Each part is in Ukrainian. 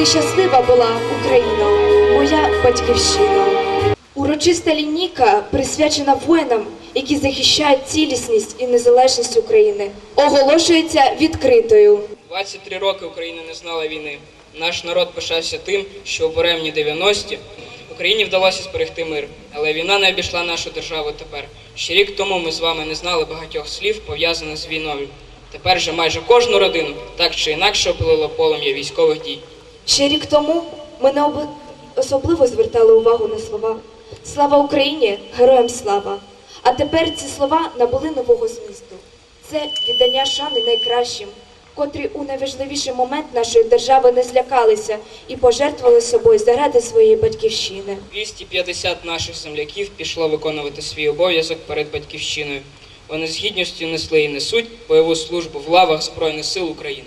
ти щаслива була, Україно, моя батьківщина. Урочиста лінійка присвячена воїнам, які захищають цілісність і незалежність України, оголошується відкритою. 23 роки Україна не знала війни. Наш народ пишався тим, що у буремні 90-ті Україні вдалося зберегти мир, але війна не обійшла нашу державу тепер. Ще рік тому ми з вами не знали багатьох слів, пов'язаних з війною. Тепер же майже кожну родину так чи інакше опалило полум'я військових дій. Ще рік тому ми не об- особливо звертали увагу на слова Слава Україні! Героям слава! А тепер ці слова набули нового змісту. Це віддання шани найкращим, котрі у найважливіший момент нашої держави не злякалися і пожертвували собою заради своєї батьківщини. 250 наших земляків пішло виконувати свій обов'язок перед батьківщиною. Вони з гідністю несли і несуть бойову службу в лавах Збройних сил України.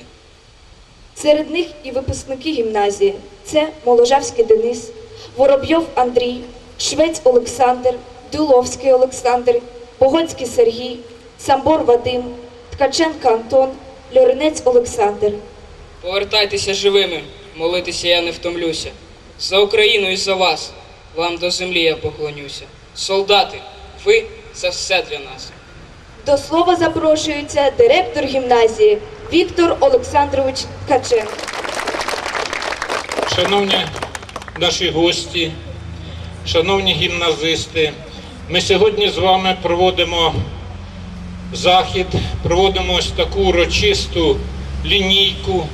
Серед них і випускники гімназії. Це Моложавський Денис, Воробйов Андрій, Швець Олександр, Дуловський Олександр, Погодський Сергій, Самбор Вадим, Ткаченко Антон, Льоринець Олександр. Повертайтеся живими, молитися я не втомлюся. За Україну і за вас, вам до землі я поклонюся. Солдати, ви це все для нас. До слова запрошується директор гімназії Віктор Олександрович Ткаченко. Шановні наші гості, шановні гімназисти, ми сьогодні з вами проводимо захід, проводимо ось таку урочисту лінійку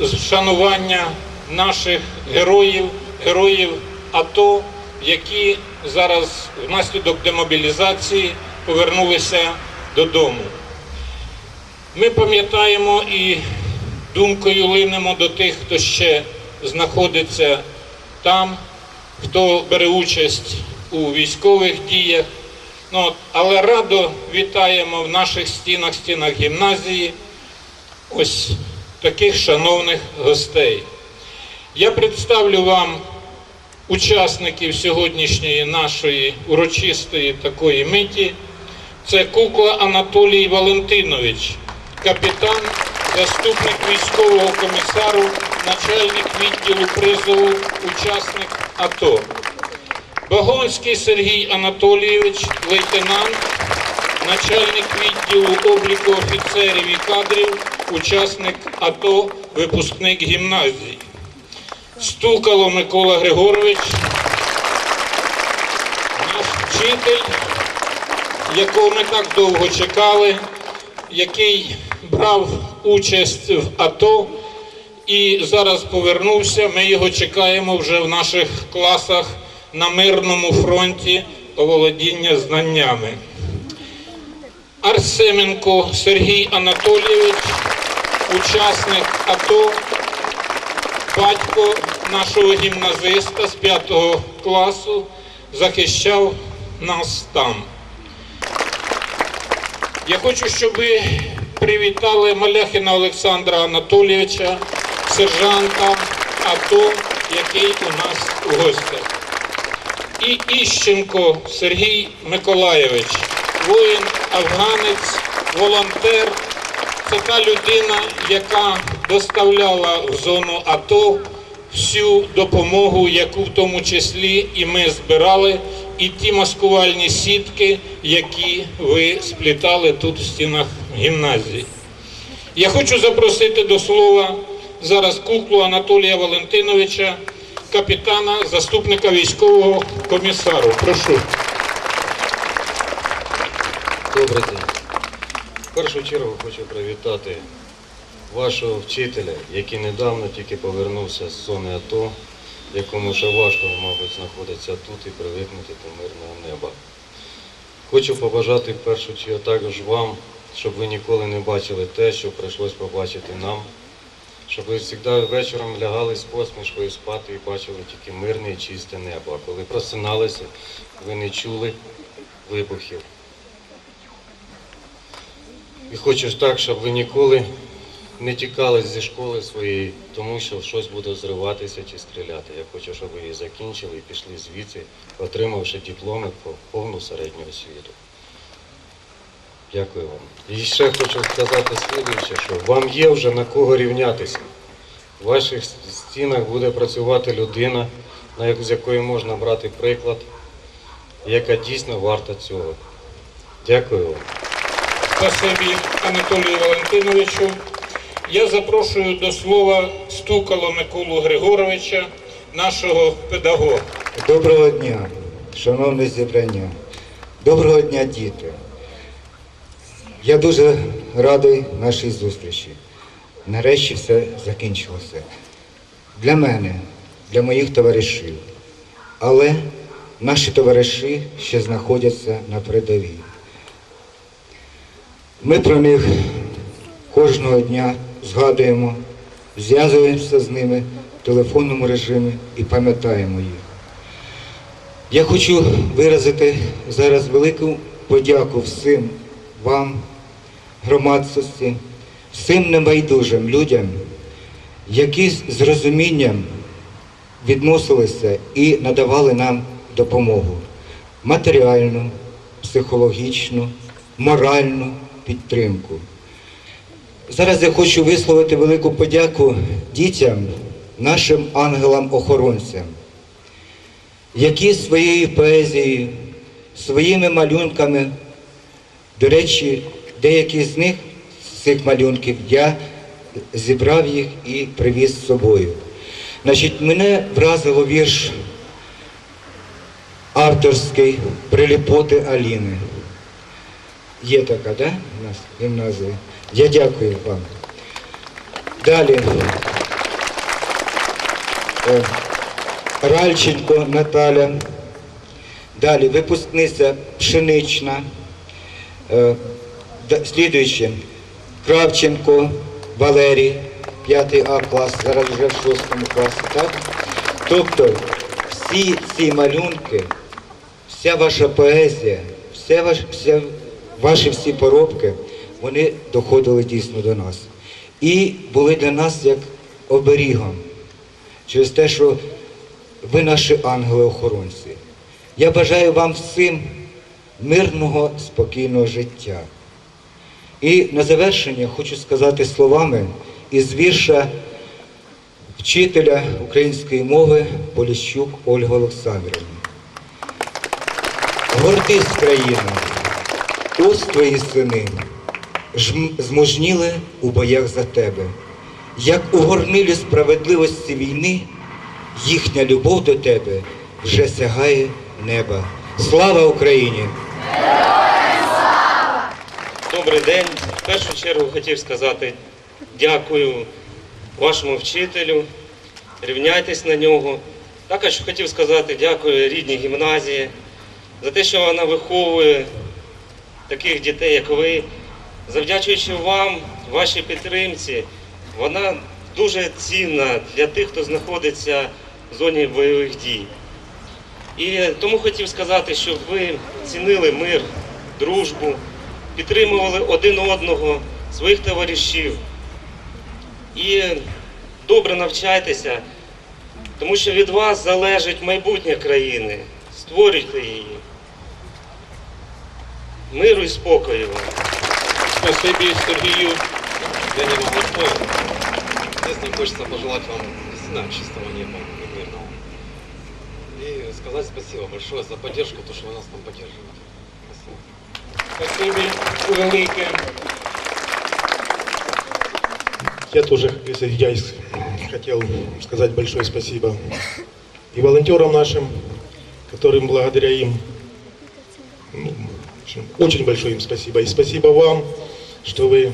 з вшанування наших героїв, героїв АТО, які зараз внаслідок демобілізації повернулися додому. Ми пам'ятаємо і думкою линемо до тих, хто ще знаходиться там, хто бере участь у військових діях. Ну, але радо вітаємо в наших стінах, стінах гімназії ось таких шановних гостей. Я представлю вам учасників сьогоднішньої нашої урочистої такої миті. Це Кукла Анатолій Валентинович, капітан, заступник військового комісару, начальник відділу призову, учасник АТО. Багонський Сергій Анатолійович, лейтенант, начальник відділу обліку офіцерів і кадрів, учасник АТО, випускник гімназії. Стукало Микола Григорович, наш вчитель, якого ми так довго чекали, який брав участь в АТО і зараз повернувся. Ми його чекаємо вже в наших класах на мирному фронті оволодіння знаннями. Арсеменко Сергій Анатолійович, учасник АТО, батько нашого гімназиста з 5 класу, захищав нас там. Я хочу, щоб привітали Маляхіна Олександра Анатолійовича, сержанта АТО, який у нас у гостях. І Іщенко Сергій Миколайович, воїн, афганець, волонтер. Це та людина, яка доставляла в зону АТО всю допомогу, яку в тому числі і ми збирали, і ті маскувальні сітки, які ви сплітали тут в стінах гімназії. Я хочу запросити до слова зараз куклу Анатолія Валентиновича, капітана, заступника військового комісару. Прошу. Добрий день. В першу чергу хочу привітати вашого вчителя, який недавно тільки повернувся з зони АТО, якому ще важко, мабуть, знаходиться тут і привикнути до мирного неба. Хочу побажати в першу чергу також вам, щоб ви ніколи не бачили те, що прийшлось побачити нам, щоб ви завжди вечором лягали з посмішкою спати і бачили тільки мирне і чисте небо. А коли просиналися, ви не чули вибухів. І хочу так, щоб ви ніколи не тікали зі школи своєї, тому що щось буде зриватися чи стріляти. Я хочу, щоб її закінчили і пішли звідси, отримавши дипломи по повну середню освіту. Дякую вам. І ще хочу сказати слідуюче, що вам є вже на кого рівнятися. В ваших стінах буде працювати людина, з якої можна брати приклад, яка дійсно варта цього. Дякую вам. Спасибі Анатолію Валентиновичу. Я запрошую до слова Стукало Миколу Григоровича, нашого педагога. Доброго дня, шановне зібрання. Доброго дня, діти. Я дуже радий нашій зустрічі. Нарешті все закінчилося. Для мене, для моїх товаришів. Але наші товариші ще знаходяться на передовій. Ми про них кожного дня згадуємо, зв'язуємося з ними в телефонному режимі і пам'ятаємо їх. Я хочу виразити зараз велику подяку всім вам, громадськості, всім небайдужим людям, які з розумінням відносилися і надавали нам допомогу матеріальну, психологічну, моральну підтримку. Зараз я хочу висловити велику подяку дітям, нашим ангелам-охоронцям які своєю поезією, своїми малюнками, до речі, деякі з них, з цих малюнків, я зібрав їх і привіз з собою. Значить, мене вразило вірш авторський Приліпоти Аліни. Є така, да? У нас гімназія. Я дякую вам. Далі. Е, Ральченко Наталя. Далі випускниця Пшенична. Е, Слідуюче. Кравченко Валерій, 5 А клас, зараз вже в 6 класі, так? Тобто всі ці малюнки, вся ваша поезія, вся ваш, вся, ваші всі поробки, вони доходили дійсно до нас. І були для нас як оберігом через те, що ви наші ангели-охоронці. Я бажаю вам всім мирного, спокійного життя. І на завершення хочу сказати словами із вірша вчителя української мови Поліщук Ольги Олександрівни. Гордись, країна, ось твої сини, змужніли у боях за тебе. Як у горнилі справедливості війни, їхня любов до тебе вже сягає неба. Слава Україні! Добрий день. В першу чергу хотів сказати дякую вашому вчителю. Рівняйтесь на нього. Також хотів сказати дякую рідній гімназії за те, що вона виховує таких дітей, як ви. Завдячуючи вам, вашій підтримці, вона дуже цінна для тих, хто знаходиться в зоні бойових дій. І тому хотів сказати, щоб ви цінили мир, дружбу, підтримували один одного, своїх товаришів. І добре навчайтеся, тому що від вас залежить майбутнє країни. Створюйте її. Миру і спокою вам. Спасибі Сергію. Данила Большое. Здесь хочется пожелать вам действительно чистого неба и мирного. И сказать спасибо большое за поддержку, то, что вы нас там поддерживаете. Спасибо. Спасибі велике. Я тоже присоединяюсь, хотел сказать большое спасибо и волонтерам нашим, которым благодаря им, ну, в общем, очень большое им спасибо. И спасибо вам, что вы,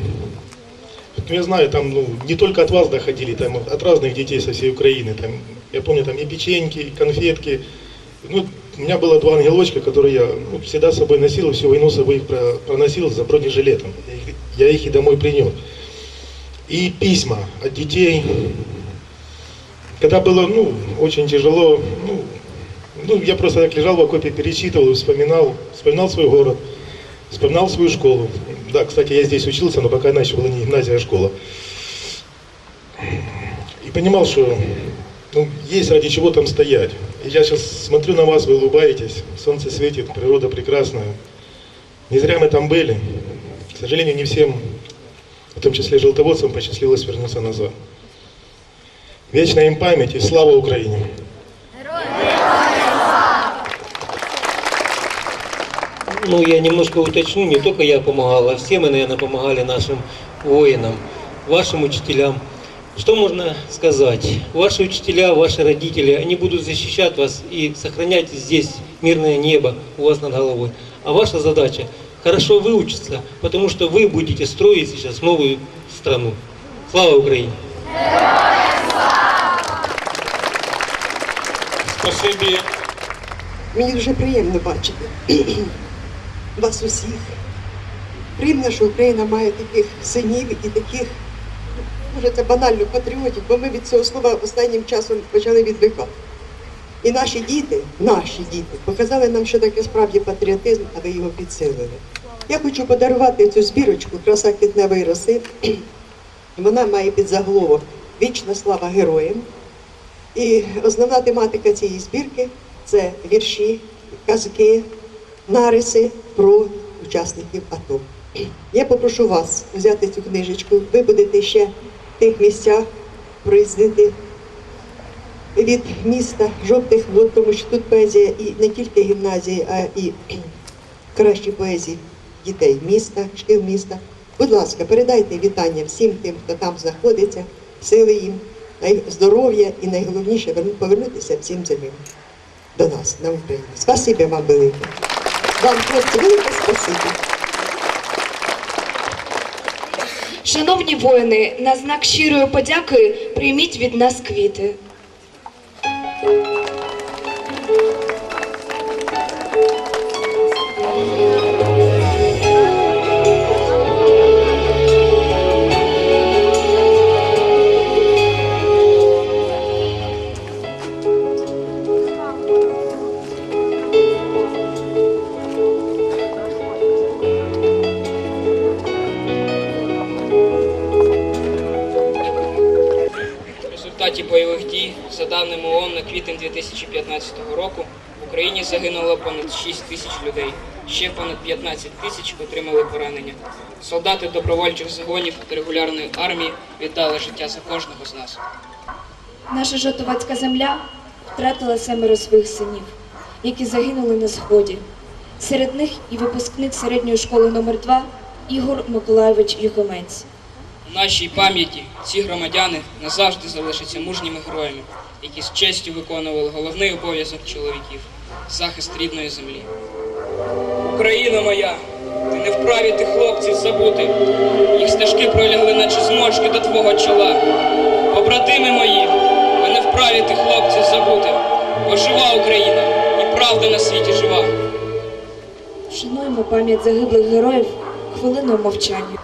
вот я знаю, там ну, не только от вас доходили, там от разных детей со всей Украины. Там, я помню, там и печеньки, и конфетки. Ну, у меня было два ангелочка, которые я ну, всегда с собой носил, и всю войну с собой их про- проносил за бронежилетом. Я их, и домой принес и письма от детей. Когда было, ну, очень тяжело, ну, ну, я просто так лежал в окопе, перечитывал вспоминал, вспоминал свой город, вспоминал свою школу. Да, кстати, я здесь учился, но пока иначе была не гимназия, а школа. И понимал, что ну, есть ради чего там стоять. И я сейчас смотрю на вас, вы улыбаетесь, солнце светит, природа прекрасная. Не зря мы там были. сожалению, не всем, в том числе желтоводцам, посчастливилось вернуться назад. Вечная им память и слава Украине! Ну, я немножко уточню, не только я помогал, а все мы, наверное, помогали нашим воинам, вашим учителям. Что можно сказать? Ваши учителя, ваши родители, они будут защищать вас и сохранять здесь мирное небо у вас над головой. А ваша задача хорошо выучиться, потому что вы будете строить сейчас новую страну. Слава Украине! Спасибі. Мені дуже приємно бачити Вас усіх. Приємно, що Україна має таких синів і таких, може це банально патріотів, бо ми від цього слова останнім часом почали відвикати. І наші діти, наші діти, показали нам, що таке справді патріотизм, а ви його підсилили. Я хочу подарувати цю збірочку краса квітневої роси. Вона має під заголовок Вічна слава героям. І основна тематика цієї збірки це вірші, казки, нариси про учасників АТО. Я попрошу вас взяти цю книжечку. Ви будете ще в тих місцях проїздити від міста жовтих вод, тому що тут поезія і не тільки гімназії, а і кращі поезії дітей міста, шкіл міста. Будь ласка, передайте вітання всім тим, хто там знаходиться, сили їм, здоров'я і найголовніше повернутися всім живим до нас на Україну. Спасибі вам велике. Вам, хлопці, велике спасибі. Шановні воїни, на знак щирої подяки прийміть від нас квіти. Бойових дій, за даними ООН, на квітень 2015 року в Україні загинуло понад 6 тисяч людей. Ще понад 15 тисяч отримали поранення. Солдати добровольчих загонів та регулярної армії віддали життя за кожного з нас. Наша жовтовацька земля втратила семеро своїх синів, які загинули на сході. Серед них і випускник середньої школи номер 2 Ігор Миколайович Юхомець. Нашій пам'яті ці громадяни назавжди залишаться мужніми героями, які з честю виконували головний обов'язок чоловіків захист рідної землі. Україна моя, ти не вправі тих хлопців забути. Їх стежки пролягли, наче зморшки до твого чола. Побратими мої, ви не вправі тих хлопців забути, бо жива Україна і правда на світі жива. Шануємо пам'ять загиблих героїв хвилиною мовчання.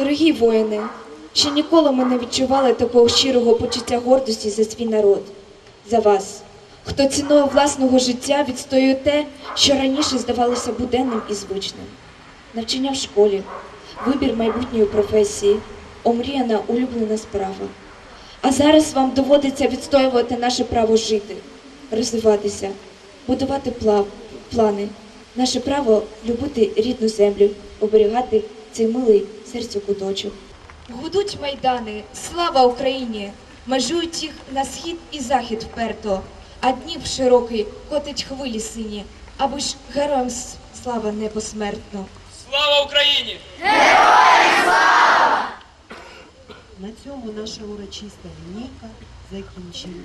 Дорогі воїни, ще ніколи ми не відчували такого щирого почуття гордості за свій народ, за вас, хто ціною власного життя відстоює те, що раніше здавалося буденним і звичним. Навчання в школі, вибір майбутньої професії, омріяна улюблена справа. А зараз вам доводиться відстоювати наше право жити, розвиватися, будувати плани, наше право любити рідну землю, оберігати цей милий серцю куточок. Гудуть майдани, слава Україні! Межують їх на схід і захід вперто, а Дніп широкий котить хвилі сині, аби ж героям слава не посмертно. Слава Україні! На цьому наша урочиста лінійка закінчена.